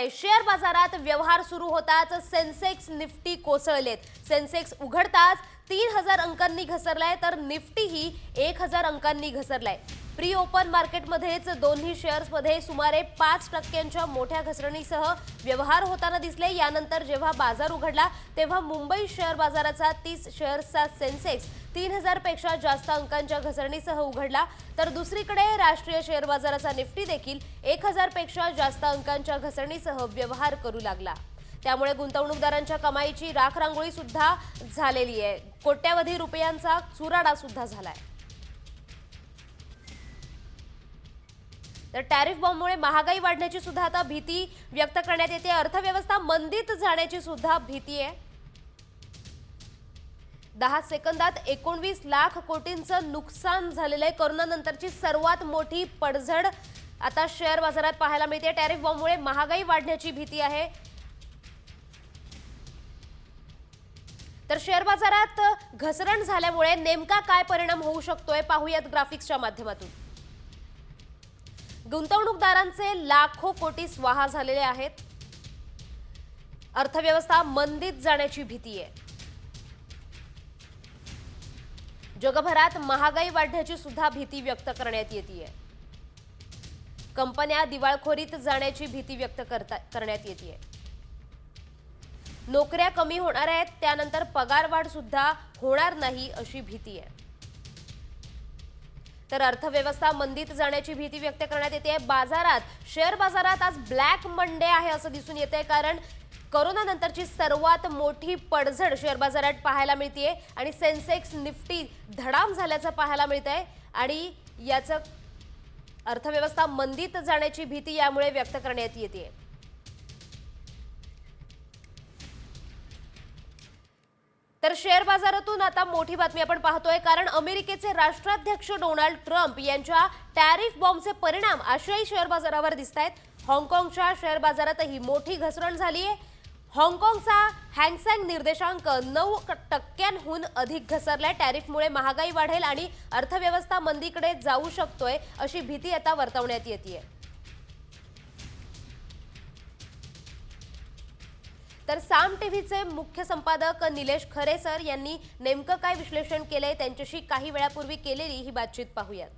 झालंय शेअर बाजारात व्यवहार सुरू होताच सेन्सेक्स निफ्टी कोसळलेत. सेन्सेक्स उघडताच तीन हजार अंकांनी घसरलाय तर निफ्टीही एक हजार अंकांनी घसरलाय. प्री ओपन मार्केटमध्येच दोन्ही शेअर्समध्ये सुमारे पाच टक्क्यांच्या मोठ्या घसरणीसह व्यवहार होताना दिसले. यानंतर जेव्हा बाजार उघडला तेव्हा मुंबई शेअर बाजाराचा तीस शेअर्सचा सेन्सेक्स तीन हजारपेक्षा जास्त अंकांच्या घसरणीसह उघडला तर दुसरीकडे राष्ट्रीय शेअर बाजाराचा निफ्टी देखील एक हजारपेक्षा जास्त अंकांच्या घसरणीसह व्यवहार करू लागला. त्यामुळे गुंतवणूकदारांच्या कमाईची राखरांगोळी सुद्धा झालेली आहे. कोट्यावधी रुपयांचा चुराडा सुद्धा झालाय. तर टॅरिफ बॉम्बमुळे महागाई वाढण्याची सुद्धा आता भीती व्यक्त करण्यात येते. अर्थव्यवस्था मंदीत जाण्याची सुद्धा भीती आहे. दहा सेकंदात एकोणवीस लाख कोटींचं नुकसान झालेलं आहे. कोरोनानंतरची सर्वात मोठी पडझड आता शेअर बाजारात पाहायला मिळते. टॅरिफ बॉम्बमुळे महागाई वाढण्याची भीती आहे. तर शेअर बाजारात घसरण झाल्यामुळे नेमका काय परिणाम होऊ शकतोय पाहूयात ग्राफिक्सच्या माध्यमातून. गुंतवणूकदारांचे लाखो कोटी स्वाहा झालेले आहेत. अर्थव्यवस्था मंदीत जाण्याची भीती आहे. जगभरात महागाई वाढण्याची सुद्धा भीती व्यक्त करण्यात येते कंपन्या दिवाळखोरीत जाण्याची भीती व्यक्त करता करण्यात येते नोकऱ्या कमी होणार आहेत त्यानंतर पगारवाढ सुद्धा होणार नाही अशी भीती आहे. तर अर्थव्यवस्था मंदीत जाण्याची भीती व्यक्त करण्यात येते बाजारात शेअर बाजारात आज ब्लॅक मंडे आहे असं दिसून येते कारण कोरोनानंतरची सर्वात मोठी पडझड शेअर बाजारात पाहायला मिळते आणि सेन्सेक्स निफ्टी धडाम झाल्याचं पाहायला मिळत आहे आणि याचं अर्थव्यवस्था मंदीत जाण्याची भीती यामुळे व्यक्त करण्यात येते तर शेअर बाजारातून आता मोठी बातमी आपण पाहतोय कारण अमेरिकेचे राष्ट्राध्यक्ष डोनाल्ड ट्रम्प यांच्या टॅरिफ बॉम्बचे परिणाम आशियाई शेअर बाजारावर दिसत आहेत हाँगकाँगच्या शेअर बाजारातही मोठी घसरण झाली आहे हाँगकाँगचा हँगसँग निर्देशांक नऊ टक्क्यांहून अधिक घसरलाय. टॅरिफमुळे महागाई वाढेल आणि अर्थव्यवस्था मंदीकडे जाऊ शकतोय अशी भीती आता वर्तवण्यात येते तर साम टीव्हीचे मुख्य संपादक निलेश खरे सर यांनी नेमकं काय विश्लेषण केलंय? त्यांच्याशी काही वेळापूर्वी केलेली ही बातचीत पाहूयात.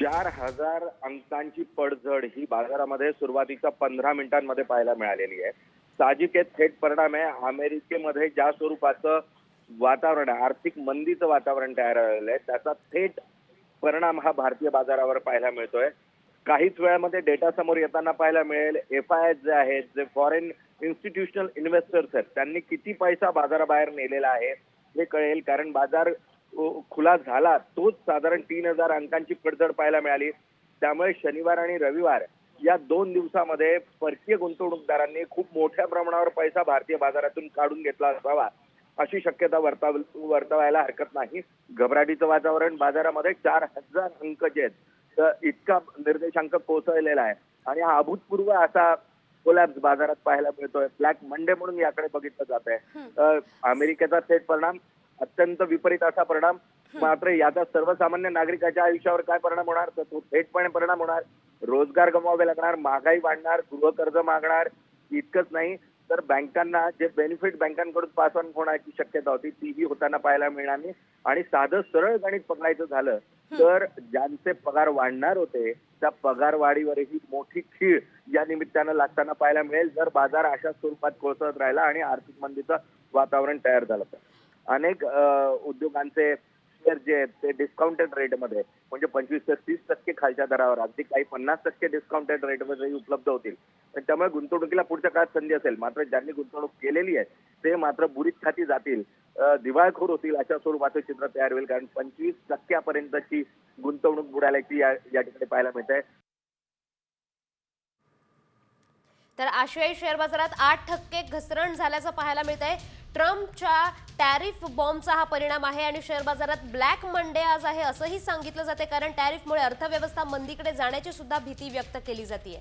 चार हजार अंकांची पडझड ही बाजारामध्ये सुरुवातीच्या पंधरा मिनिटांमध्ये पाहायला मिळालेली आहे. साहजिक थेट परिणाम आहे. अमेरिकेमध्ये ज्या स्वरूपाचं वातावरण आहे आर्थिक मंदीचं वातावरण तयार झालेलं आहे त्याचा थेट परिणाम हा भारतीय बाजारावर पाहायला मिळतोय. काहीच वेळामध्ये डेटा समोर येताना पाहायला मिळेल एफ आय जे आहेत जे फॉरेन इन्स्टिट्यूशनल इन्व्हेस्टर्स आहेत त्यांनी किती पैसा बाजाराबाहेर नेलेला आहे हे कळेल कारण बाजार खुला झाला तोच साधारण तीन हजार अंकांची पडझड पाहायला मिळाली. त्यामुळे शनिवार आणि रविवार या दोन दिवसामध्ये परकीय गुंतवणूकदारांनी खूप मोठ्या प्रमाणावर पैसा भारतीय बाजारातून काढून घेतला असावा अशी शक्यता वर्ताव वर्तवायला हरकत नाही. घबराटीचं वातावरण बाजारामध्ये चार हजार अंक जे आहेत तर इतका निर्देशांक कोसळलेला आहे. आणि हा अभूतपूर्व असा कोलॅप्स बाजारात पाहायला मिळतोय. ब्लॅक मंडे म्हणून याकडे बघितलं जात आहे अमेरिकेचा थेट परिणाम अत्यंत विपरीत असा परिणाम. मात्र याचा सर्वसामान्य नागरिकाच्या आयुष्यावर काय परिणाम होणार? तर तो थेटपणे परिणाम होणार. रोजगार गमवावे लागणार महागाई वाढणार गृहकर्ज मागणार इतकंच नाही. तर बँकांना जे बेनिफिट बँकांकडून पास ऑन होण्याची शक्यता होती तीही होताना पाहायला मिळणार नाही. आणि साधं सरळ गणित पकडायचं झालं तर ज्यांचे पगार वाढणार होते त्या पगार वाढीवरही मोठी खीळ या निमित्तानं लागताना पाहायला मिळेल. जर बाजार अशा स्वरूपात कोसळत राहिला आणि आर्थिक मंदीचं वातावरण तयार झालं तर. अनेक उद्योगांचे शेअर जे आहेत ते डिस्काउंटेड रेटमध्ये म्हणजे पंचवीस ते तीस टक्के खालच्या दरावर अगदी काही पन्नास टक्के डिस्काउंटेड रेटमध्ये उपलब्ध होतील. तर त्यामुळे गुंतवणुकीला पुढच्या काळात संधी असेल मात्र ज्यांनी गुंतवणूक केलेली आहे ते मात्र बुडीत खाती जातील दिवाळखोर होतील अशा स्वरूपाचं चित्र तयार होईल कारण पंचवीस टक्क्यापर्यंतची गुंतवणूक बुडाल्याची या या ठिकाणी पाहायला मिळते तर आशियाई शेअर बाजारात आठ टक्के घसरण झाल्याचं पाहायला मिळत आहे ट्रम्पच्या टॅरिफ बॉम्बचा हा परिणाम आहे आणि शेअर बाजारात ब्लॅक मंडे आज आहे असंही सांगितलं जाते कारण टॅरिफमुळे अर्थव्यवस्था मंदीकडे जाण्याची सुद्धा भीती व्यक्त केली जाते